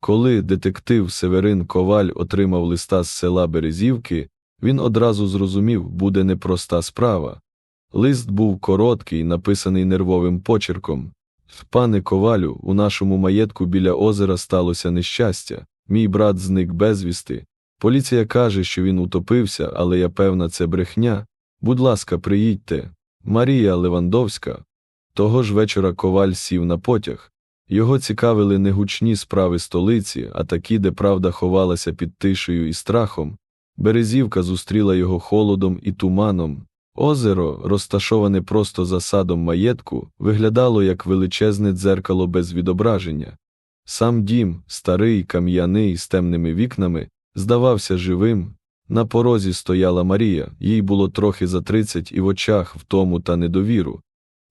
Коли детектив Северин Коваль отримав листа з села Березівки, він одразу зрозумів, буде непроста справа. Лист був короткий, написаний нервовим почерком. Пане Ковалю, у нашому маєтку біля озера сталося нещастя. Мій брат зник безвісти. Поліція каже, що він утопився, але я певна, це брехня. Будь ласка, приїдьте. Марія Левандовська. Того ж вечора коваль сів на потяг. Його цікавили не гучні справи столиці, а такі, де правда ховалася під тишею і страхом. Березівка зустріла його холодом і туманом. Озеро, розташоване просто за садом маєтку, виглядало як величезне дзеркало без відображення. Сам дім, старий, кам'яний, з темними вікнами, здавався живим. На порозі стояла Марія, їй було трохи за тридцять і в очах втому та недовіру.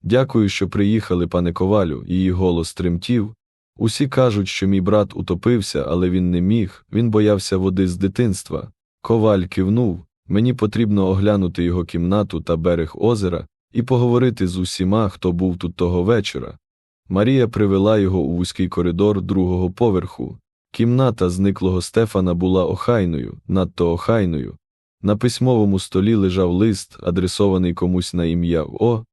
Дякую, що приїхали, пане ковалю, її голос тремтів. Усі кажуть, що мій брат утопився, але він не міг, він боявся води з дитинства. Коваль кивнув мені потрібно оглянути його кімнату та берег озера і поговорити з усіма, хто був тут того вечора. Марія привела його у вузький коридор другого поверху. Кімната зниклого Стефана була охайною, надто охайною. На письмовому столі лежав лист, адресований комусь на ім'я О,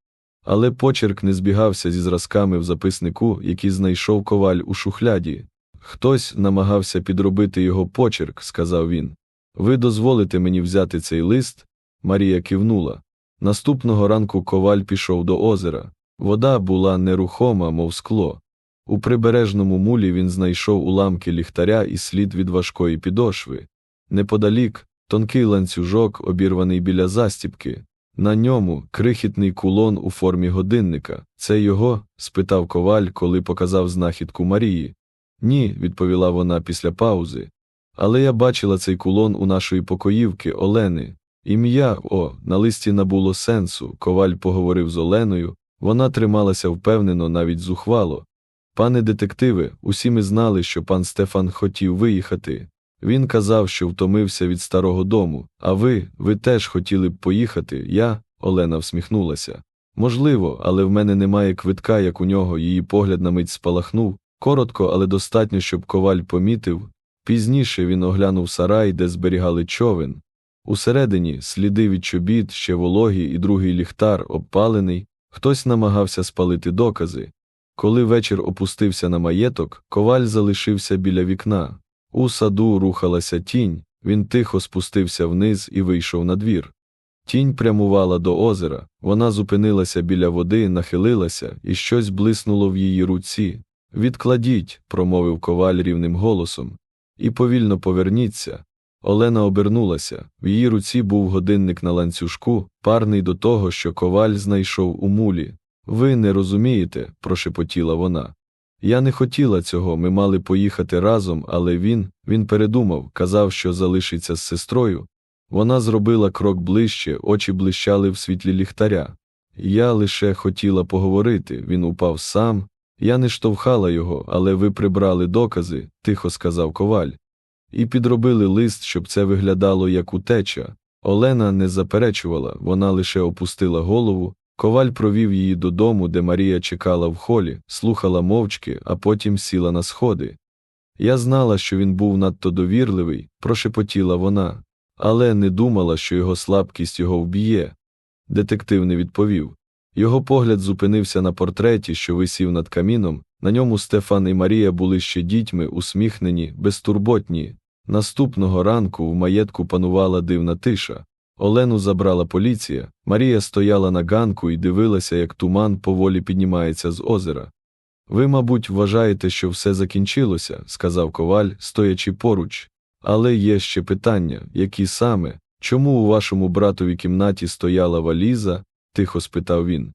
але почерк не збігався зі зразками в записнику, який знайшов коваль у шухляді. Хтось намагався підробити його почерк, сказав він. Ви дозволите мені взяти цей лист? Марія кивнула. Наступного ранку коваль пішов до озера. Вода була нерухома, мов скло. У прибережному мулі він знайшов уламки ліхтаря і слід від важкої підошви. Неподалік тонкий ланцюжок, обірваний біля застіпки. На ньому крихітний кулон у формі годинника. Це його? спитав коваль, коли показав знахідку Марії. Ні, відповіла вона після паузи. Але я бачила цей кулон у нашої покоївки Олени. Ім'я О, на листі набуло сенсу. Коваль поговорив з Оленою. Вона трималася впевнено, навіть зухвало. Пане детективе, усі ми знали, що пан Стефан хотів виїхати. Він казав, що втомився від старого дому. А ви, ви теж хотіли б поїхати. Я, Олена всміхнулася. Можливо, але в мене немає квитка, як у нього, її погляд на мить спалахнув. Коротко, але достатньо, щоб коваль помітив. Пізніше він оглянув сарай, де зберігали човен. Усередині сліди від чобіт, ще вологі і другий ліхтар, обпалений, хтось намагався спалити докази. Коли вечір опустився на маєток, коваль залишився біля вікна. У саду рухалася тінь, він тихо спустився вниз і вийшов на двір. Тінь прямувала до озера, вона зупинилася біля води, нахилилася, і щось блиснуло в її руці. Відкладіть, промовив коваль рівним голосом, і повільно поверніться. Олена обернулася. В її руці був годинник на ланцюжку, парний до того, що коваль знайшов у мулі. Ви не розумієте, прошепотіла вона. Я не хотіла цього, ми мали поїхати разом, але він, він передумав, казав, що залишиться з сестрою. Вона зробила крок ближче, очі блищали в світлі ліхтаря. Я лише хотіла поговорити, він упав сам. Я не штовхала його, але ви прибрали докази, тихо сказав коваль. І підробили лист, щоб це виглядало як утеча. Олена не заперечувала, вона лише опустила голову. Коваль провів її додому, де Марія чекала в холі, слухала мовчки, а потім сіла на сходи. Я знала, що він був надто довірливий, прошепотіла вона, але не думала, що його слабкість його вб'є. Детектив не відповів. Його погляд зупинився на портреті, що висів над каміном. На ньому Стефан і Марія були ще дітьми, усміхнені, безтурботні. Наступного ранку в маєтку панувала дивна тиша. Олену забрала поліція. Марія стояла на ганку і дивилася, як туман поволі піднімається з озера. Ви, мабуть, вважаєте, що все закінчилося, сказав коваль, стоячи поруч. Але є ще питання, які саме, чому у вашому братовій кімнаті стояла валіза? тихо спитав він.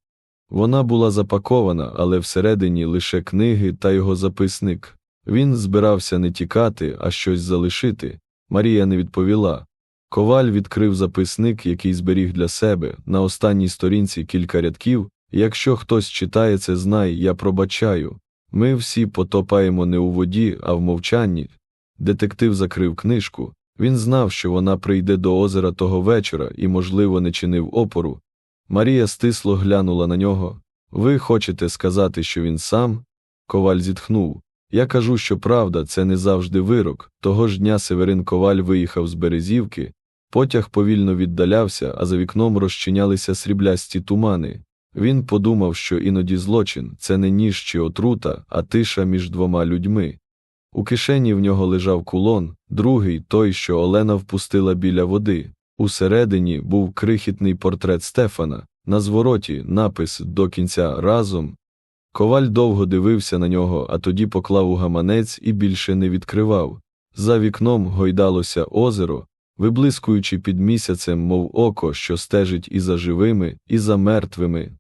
Вона була запакована, але всередині лише книги та його записник. Він збирався не тікати, а щось залишити. Марія не відповіла. Коваль відкрив записник, який зберіг для себе, на останній сторінці кілька рядків. Якщо хтось читає це, знай, я пробачаю. Ми всі потопаємо не у воді, а в мовчанні. Детектив закрив книжку. Він знав, що вона прийде до озера того вечора і, можливо, не чинив опору. Марія стисло глянула на нього. Ви хочете сказати, що він сам? Коваль зітхнув. Я кажу, що правда, це не завжди вирок. Того ж дня Северин Коваль виїхав з Березівки, потяг повільно віддалявся, а за вікном розчинялися сріблясті тумани. Він подумав, що іноді злочин це не ніж чи отрута, а тиша між двома людьми. У кишені в нього лежав кулон, другий той, що Олена впустила біля води. Усередині був крихітний портрет Стефана, на звороті напис до кінця разом. Коваль довго дивився на нього, а тоді поклав у гаманець і більше не відкривав. За вікном гойдалося озеро, виблискуючи під місяцем, мов око, що стежить і за живими, і за мертвими,